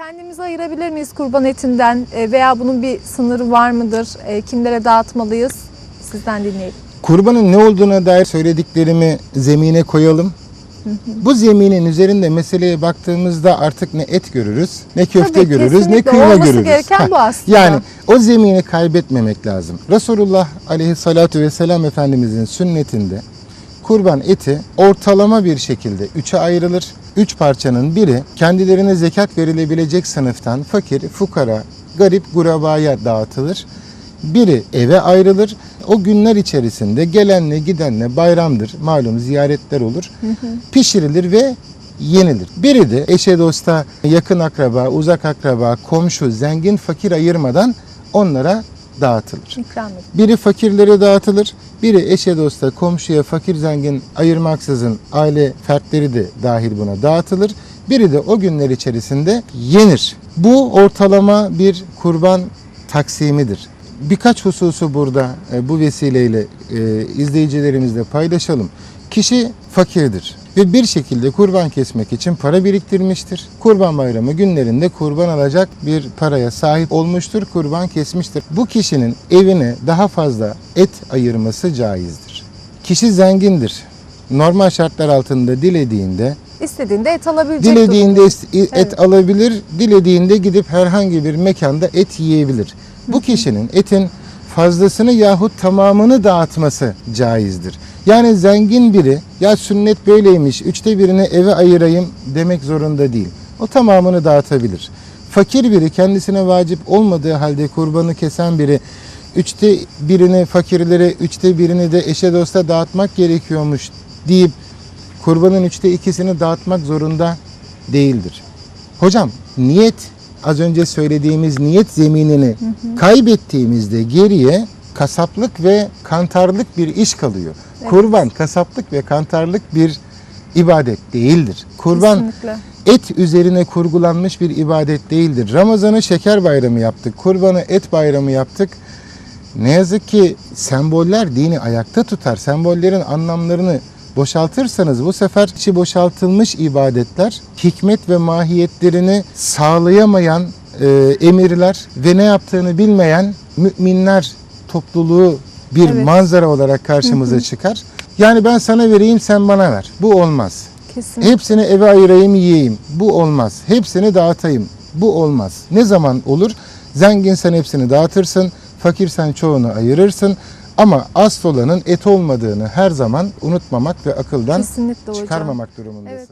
Kendimizi ayırabilir miyiz kurban etinden E, veya bunun bir sınırı var mıdır? E, Kimlere dağıtmalıyız? Sizden dinleyelim. Kurbanın ne olduğuna dair söylediklerimi zemine koyalım. Bu zeminin üzerinde meseleye baktığımızda artık ne et görürüz, ne köfte Tabii, görürüz, ne kıyma Olması görürüz. gereken bu aslında. Yani o zemini kaybetmemek lazım. Resulullah aleyhissalatu vesselam Efendimizin sünnetinde kurban eti ortalama bir şekilde üçe ayrılır. Üç parçanın biri kendilerine zekat verilebilecek sınıftan fakir, fukara, garip, gurabaya dağıtılır. Biri eve ayrılır. O günler içerisinde gelenle gidenle bayramdır. Malum ziyaretler olur. Pişirilir ve yenilir. Biri de eşe dosta, yakın akraba, uzak akraba, komşu, zengin, fakir ayırmadan onlara dağıtılır. İkram edin. Biri fakirlere dağıtılır, biri eşe dosta, komşuya, fakir zengin ayırmaksızın aile fertleri de dahil buna dağıtılır. Biri de o günler içerisinde yenir. Bu ortalama bir kurban taksimidir. Birkaç hususu burada e, bu vesileyle e, izleyicilerimizle paylaşalım. Kişi fakirdir ve bir şekilde kurban kesmek için para biriktirmiştir. Kurban bayramı günlerinde kurban alacak bir paraya sahip olmuştur, kurban kesmiştir. Bu kişinin evine daha fazla et ayırması caizdir. Kişi zengindir. Normal şartlar altında dilediğinde İstediğinde et alabilecek Dilediğinde durumda. et Evet. alabilir, dilediğinde gidip herhangi bir mekanda et yiyebilir. Bu kişinin etin fazlasını yahut tamamını dağıtması caizdir. Yani zengin biri ya sünnet böyleymiş üçte birini eve ayırayım demek zorunda değil. O tamamını dağıtabilir. Fakir biri kendisine vacip olmadığı halde kurbanı kesen biri üçte birini fakirlere, üçte birini de eşe dosta dağıtmak gerekiyormuş deyip kurbanın üçte ikisini dağıtmak zorunda değildir. Hocam niyet az önce söylediğimiz niyet zeminini kaybettiğimizde geriye kasaplık ve kantarlık bir iş kalıyor. Kurban kasaplık ve kantarlık bir ibadet değildir. Kurban Kesinlikle. et üzerine kurgulanmış bir ibadet değildir. Ramazan'ı şeker bayramı yaptık, kurbanı et bayramı yaptık. Ne yazık ki semboller dini ayakta tutar. Sembollerin anlamlarını boşaltırsanız bu sefer içi boşaltılmış ibadetler hikmet ve mahiyetlerini sağlayamayan e, emirler ve ne yaptığını bilmeyen müminler topluluğu bir Evet. manzara olarak karşımıza çıkar. Yani ben sana vereyim sen bana ver. Bu olmaz. Kesinlikle. Hepsini eve ayırayım yiyeyim. Bu olmaz. Hepsini dağıtayım. Bu olmaz. Ne zaman olur? Zenginsen hepsini dağıtırsın. Fakirsen çoğunu ayırırsın. Ama asıl olanın et olmadığını her zaman unutmamak ve akıldan Kesinlikle hocam. çıkarmamak durumundasın. Evet.